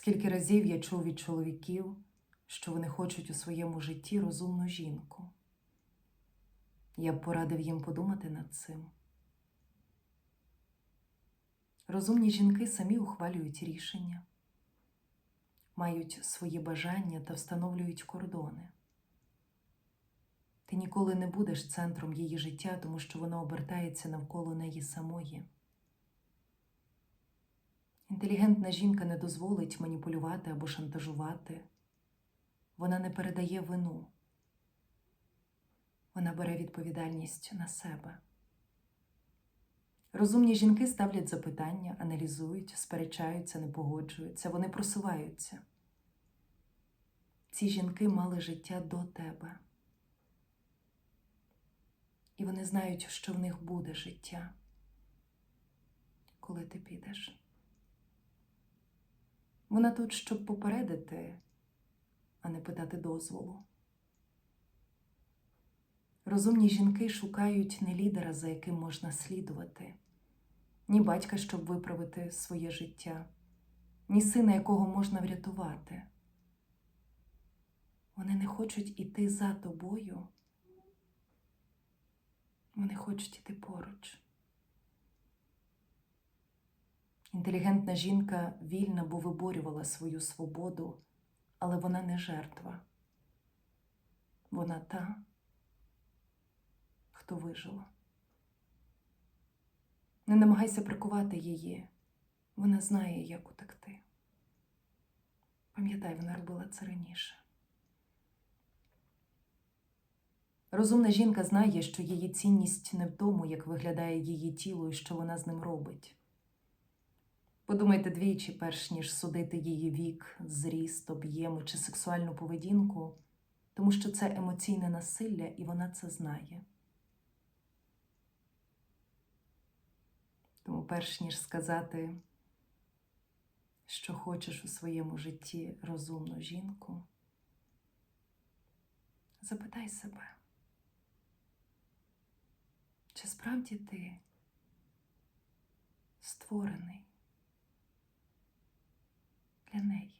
Скільки разів я чув від чоловіків, що вони хочуть у своєму житті розумну жінку. Я б порадив їм подумати над цим. Розумні жінки самі ухвалюють рішення, мають свої бажання та встановлюють кордони. Ти ніколи не будеш центром її життя, тому що воно обертається навколо неї самої. Інтелігентна жінка не дозволить маніпулювати або шантажувати. Вона не передає вину. Вона бере відповідальність на себе. Розумні жінки ставлять запитання, аналізують, сперечаються, не погоджуються, вони просуваються. Ці жінки мали життя до тебе. І вони знають, що в них буде життя, коли ти підеш. Вона тут, щоб попередити, а не питати дозволу. Розумні жінки шукають не лідера, за яким можна слідувати, ні батька, щоб виправити своє життя, ні сина, якого можна врятувати. Вони не хочуть іти за тобою, вони хочуть іти поруч. Інтелігентна жінка вільна, бо виборювала свою свободу, але вона не жертва. Вона та, хто вижила. Не намагайся прикувати її, вона знає, як утекти. Пам'ятай, вона робила це раніше. Розумна жінка знає, що її цінність не в тому, як виглядає її тіло і що вона з ним робить. Подумайте двічі, перш ніж судити її вік, зріст, об'єми чи сексуальну поведінку, тому що це емоційне насилля, і вона це знає. Тому, перш ніж сказати, що хочеш у своєму житті розумну жінку, запитай себе, чи справді ти створений для неї?